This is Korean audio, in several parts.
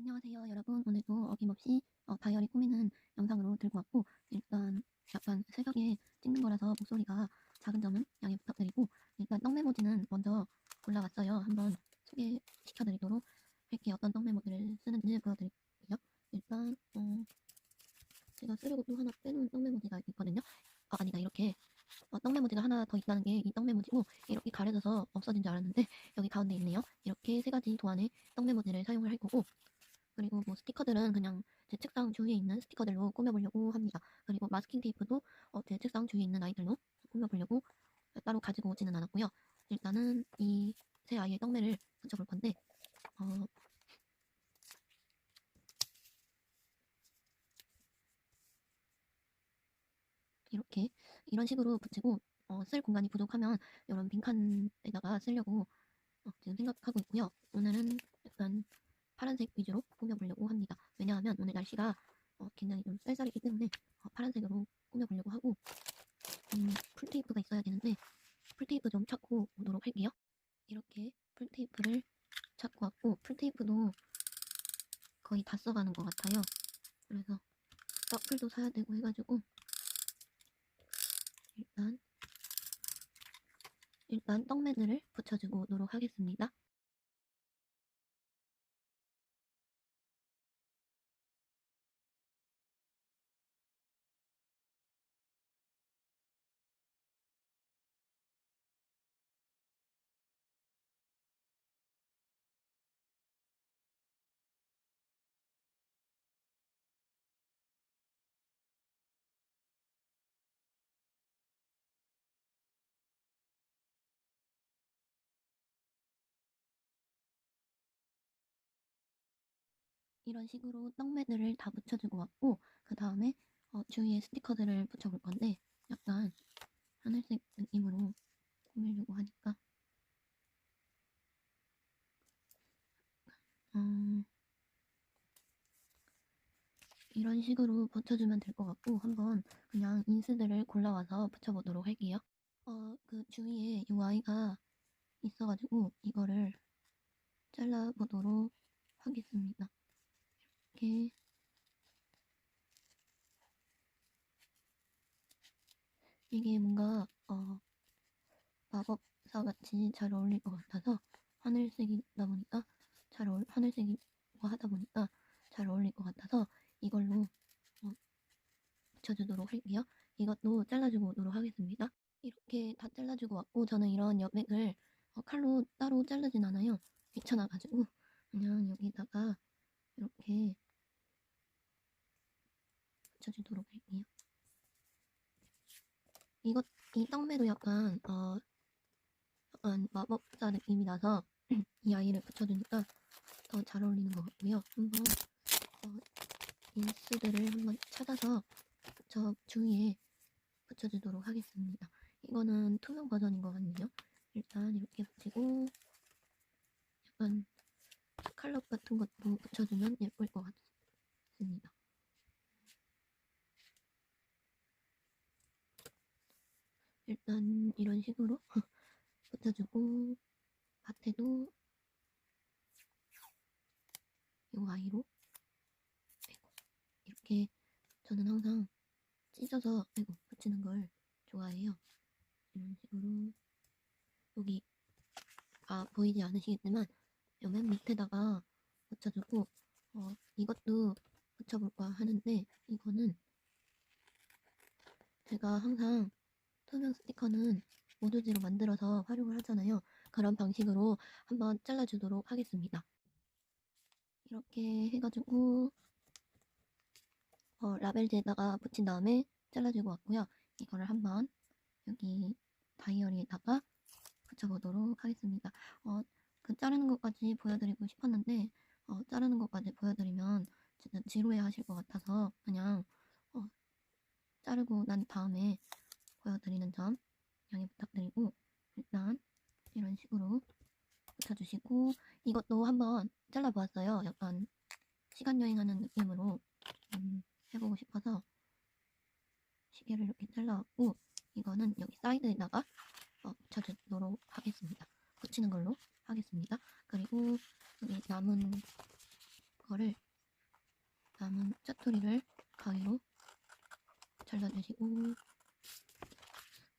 안녕하세요 여러분. 오늘도 어김없이 어, 다이어리 꾸미는 영상으로 들고 왔고 일단 약간 새벽에 찍는 거라서 목소리가 작은 점은 양해 부탁드리고 일단 떡 메모지는 먼저 골라왔어요. 한번 소개시켜 드리도록 할게요. 어떤 떡 메모지를 쓰는지 보여드릴게요. 일단 어, 제가 쓰려고 또 하나 빼놓은 떡 메모지가 있거든요. 아 아니다. 이렇게 어, 떡 메모지가 하나 더 있다는 게 이 떡 메모지고 이렇게 가려져서 없어진 줄 알았는데 여기 가운데 있네요. 이렇게 세 가지 도안의 떡 메모지를 사용을 할 거고 그리고 뭐 스티커들은 그냥 제 책상 주위에 있는 스티커들로 꾸며보려고 합니다. 그리고 마스킹 테이프도 어, 제 책상 주위에 있는 아이들로 꾸며보려고 따로 가지고 오지는 않았고요. 일단은 이 새 아이의 떡매를 붙여볼 건데 어, 이렇게 이런 식으로 붙이고 어, 쓸 공간이 부족하면 이런 빈칸에다가 쓰려고 어, 지금 생각하고 있고요. 오늘은 약간 파란색 위주로 꾸며보려고 합니다. 왜냐하면 오늘 날씨가 어, 굉장히 좀 쌀쌀이기 때문에 어, 파란색으로 꾸며보려고 하고 음, 풀테이프가 있어야 되는데 풀테이프 좀 찾고 오도록 할게요. 이렇게 풀테이프를 찾고 왔고 풀테이프도 거의 다 써가는 것 같아요. 그래서 떡풀도 사야 되고 해가지고 일단 일단 떡매들을 붙여주고 오도록 하겠습니다. 이런 식으로 떡매들을 다 붙여주고 왔고 그 다음에 어, 주위에 스티커들을 붙여볼 건데 약간 하늘색 느낌으로 꾸미려고 하니까 음, 이런 식으로 붙여주면 될 것 같고 한번 그냥 인스들을 골라와서 붙여보도록 할게요. 어, 그 주위에 이 아이가 있어가지고 이거를 잘라보도록 하겠습니다. 이렇게 이게 뭔가 어 마법사 같이 잘 어울릴 것 같아서 하늘색이다 보니까 잘 어울 하늘색이고 하다 보니까 잘 어울릴 것 같아서 이걸로 어, 붙여주도록 할게요. 이것도 잘라주고 오도록 하겠습니다. 이렇게 다 잘라주고 왔고 저는 이런 여백을 어, 칼로 따로 자르진 않아요. 귀찮아가지고 그냥 여기다가 이렇게 붙여주도록 할게요. 이 떡매도 약간 어 약간 마법사 느낌이 나서 이 아이를 붙여주니까 더 잘 어울리는 것 같고요. 한번 어, 인스들을 한번 찾아서 저 주위에 붙여주도록 하겠습니다. 이거는 투명 버전인 것 같네요. 일단 이렇게 붙이고 약간 칼럽 같은 것도 붙여주면 예쁠 것 같습니다. 일단 이런 식으로 붙여주고 밭에도 이 아이로 아이고, 이렇게 저는 항상 찢어서 아이고 붙이는 걸 좋아해요. 이런 식으로 여기 아 보이지 않으시겠지만 여맨 밑에다가 붙여주고 어, 이것도 붙여볼까 하는데 이거는 제가 항상 투명 스티커는 모두지로 만들어서 활용을 하잖아요. 그런 방식으로 한번 잘라주도록 하겠습니다. 이렇게 해가지고 어, 라벨지에다가 붙인 다음에 잘라주고 왔고요. 이거를 한번 여기 다이어리에다가 붙여보도록 하겠습니다. 어, 그 자르는 것까지 보여드리고 싶었는데 어, 자르는 것까지 보여드리면 진짜 지루해 하실 것 같아서 그냥 어, 자르고 난 다음에 보여드리는 점 양해 부탁드리고 일단 이런 식으로 붙여주시고 이것도 한번 잘라보았어요. 약간 시간 여행하는 느낌으로 음, 해보고 싶어서 시계를 이렇게 잘라왔고 이거는 여기 사이드에다가 어, 붙여주도록 하겠습니다. 붙이는 걸로 하겠습니다. 그리고 여기 남은 이거를 남은 짜투리를 가위로 잘라주시고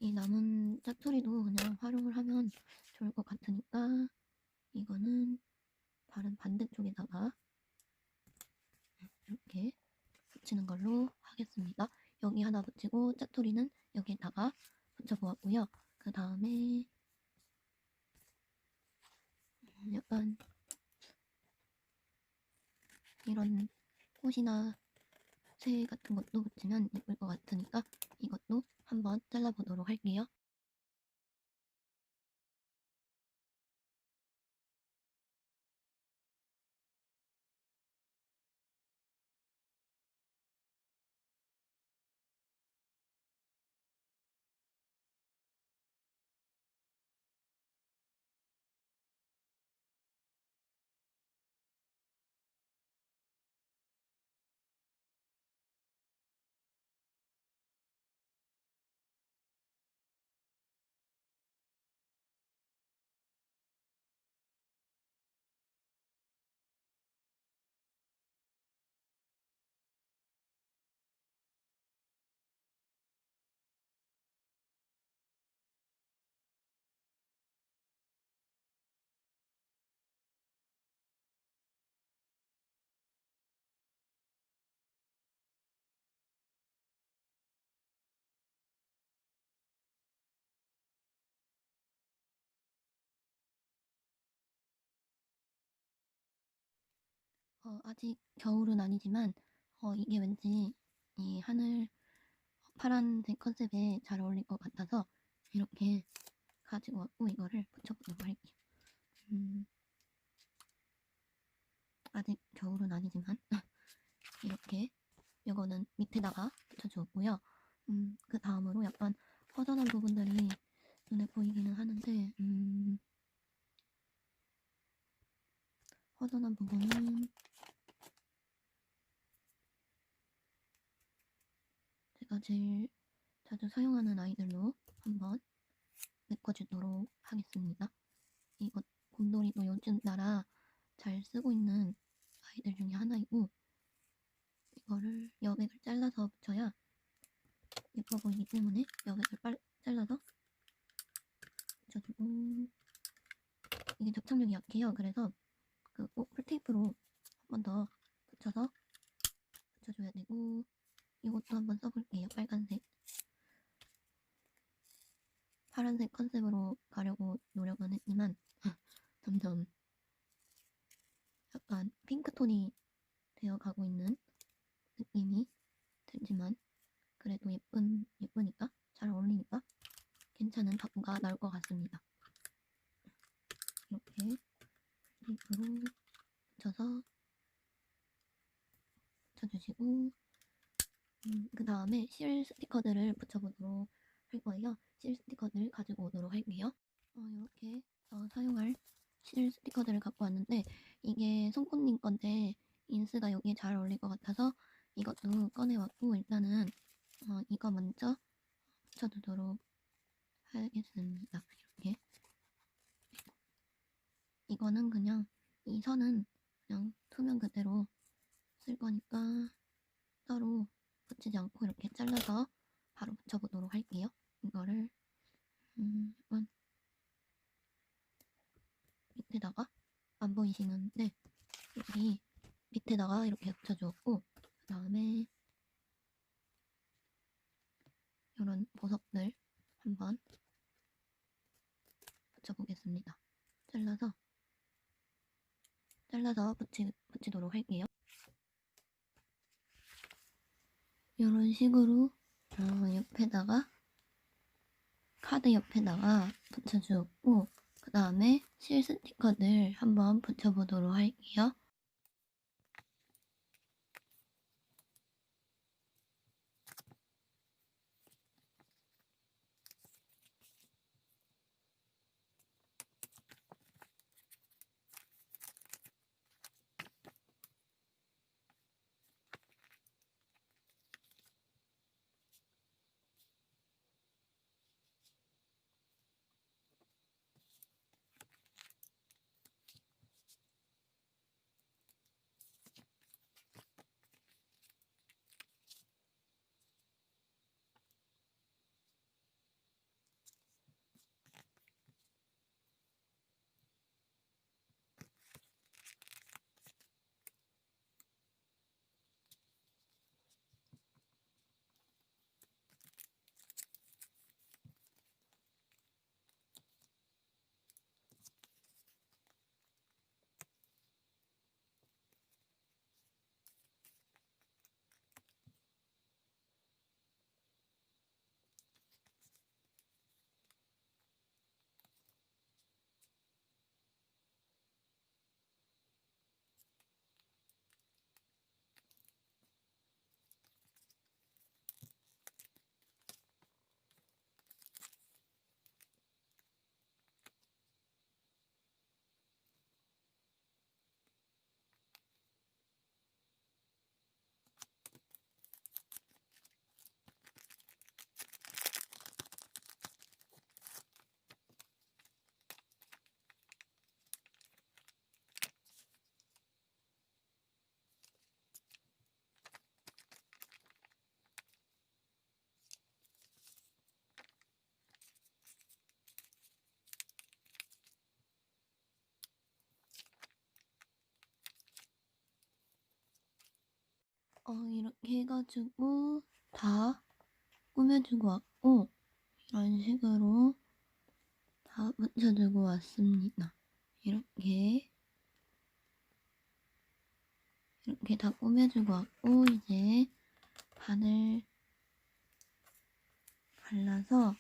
이 남은 짜투리도 그냥 활용을 하면 좋을 것 같으니까 이거는 다른 반대쪽에다가 이렇게 붙이는 걸로 하겠습니다. 여기 하나 붙이고 짜투리는 여기에다가 붙여보았고요. 그 다음에 음, 약간 이런 꽃이나 새 같은 것도 붙이면 예쁠 것 같으니까 이것도 한번 잘라보도록 할게요. 어, 아직 겨울은 아니지만 어, 이게 왠지 이 하늘 파란색 컨셉에 잘 어울릴 것 같아서 이렇게 가지고 왔고 이거를 붙여보도록 할게요. 음, 아직 겨울은 아니지만 이렇게 이거는 밑에다가 붙여주었고요. 음, 그 다음으로 약간 허전한 부분들이 눈에 보이기는 하는데 음, 허전한 부분은 제가 제일 자주 사용하는 아이들로 한번 메꿔주도록 하겠습니다. 이것 곰돌이도 요즘 따라 잘 쓰고 있는 아이들 중에 하나이고 이거를 여백을 잘라서 붙여야 예뻐 보이기 때문에 여백을 빨, 잘라서 붙여주고 이게 접착력이 약해요. 그래서 그꼭 쿨테이프로 한 번 더 붙여서 붙여줘야 되고 이것도 한번 써볼게요. 빨간색. 파란색 컨셉으로 가려고 노력은 했지만 점점 약간 핑크톤이 되어가고 있는 느낌이 들지만 그래도 예쁜 예쁘니까 잘 어울리니까 괜찮은 바구가 나올 것 같습니다. 이렇게 테이프로 붙여서 붙여주시고 음, 그 다음에 실 스티커들을 붙여보도록 할 거예요. 실 스티커들 가지고 오도록 할게요. 어, 이렇게 어, 사용할 실 스티커들을 갖고 왔는데 이게 손꽃님 건데 인스가 여기에 잘 어울릴 것 같아서 이것도 꺼내왔고 일단은 어, 이거 먼저 붙여두도록 하겠습니다. 이렇게 이거는 그냥 이 선은 그냥 투명 그대로 쓸 거니까 따로 붙이지 않고 이렇게 잘라서 바로 붙여보도록 할게요. 이거를 음, 밑에다가 안 보이시는데 여기 밑에다가 이렇게 붙여주었고 그 다음에 이런 보석들 한번 붙여보겠습니다. 잘라서 잘라서 붙이, 붙이도록 할게요. 이런 식으로 어, 옆에다가 카드 옆에다가 붙여주었고 그 다음에 실 스티커들 한번 붙여보도록 할게요. 어, 이렇게 해가지고 다 꾸며주고 왔고, 이런 식으로 다 붙여주고 왔습니다. 이렇게. 이렇게 다 꾸며주고 왔고, 이제 바늘 발라서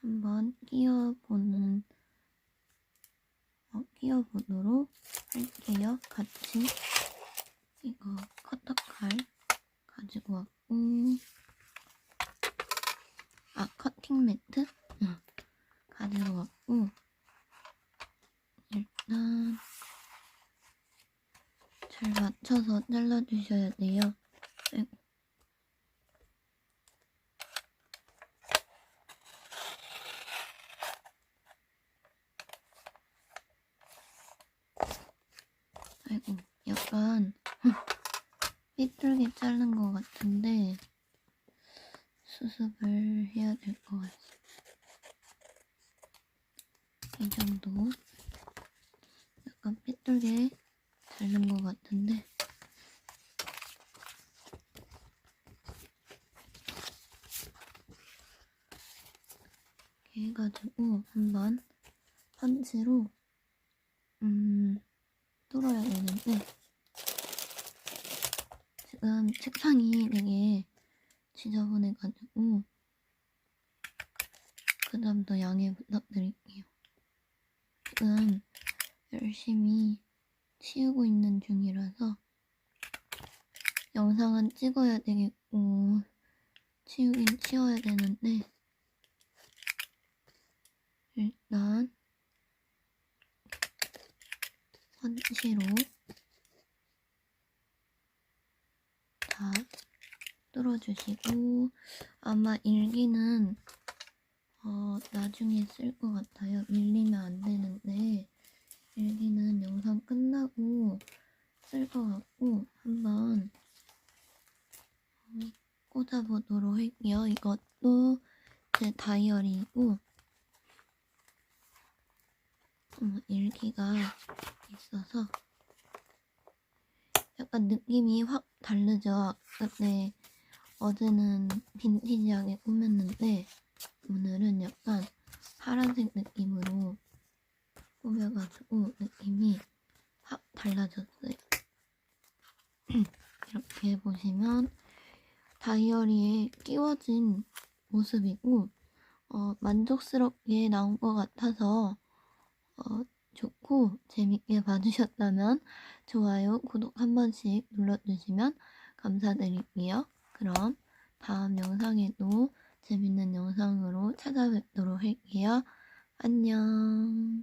한번 끼워보는, 어, 끼워보도록 할게요. 같이. 이거 커터칼 가지고 왔고 아 커팅 매트 응. 가지고 왔고 일단 잘 맞춰서 잘라주셔야 돼요. 아이고. 아이고 약간 삐뚤게 자른 것 같은데 수습을 해야 될 것 같아요. 이 정도. 약간 삐뚤게 자른 것 같은데. 이렇게 해가지고 한번 펀치로 음 뚫어야 되는데 지금 책상이 되게 지저분해가지고 그 다음도 양해 부탁드릴게요. 지금 열심히 치우고 있는 중이라서 영상은 찍어야 되겠고 치우긴 치워야 되는데 일단 펀치로 다 뚫어주시고 아마 일기는 어, 나중에 쓸 것 같아요. 밀리면 안 되는데 일기는 영상 끝나고 쓸 것 같고 한번 어, 꽂아보도록 할게요. 이것도 제 다이어리이고 어, 일기가 있어서 약간 느낌이 확 다르죠. 근데 어제는 빈티지하게 꾸몄는데 오늘은 약간 파란색 느낌으로 꾸며가지고 느낌이 확 달라졌어요. 이렇게 보시면 다이어리에 끼워진 모습이고 어, 만족스럽게 나온 것 같아서 어, 좋고 재밌게 봐주셨다면 좋아요, 구독 한 번씩 눌러주시면 감사드릴게요. 그럼 다음 영상에도 재밌는 영상으로 찾아뵙도록 할게요. 안녕.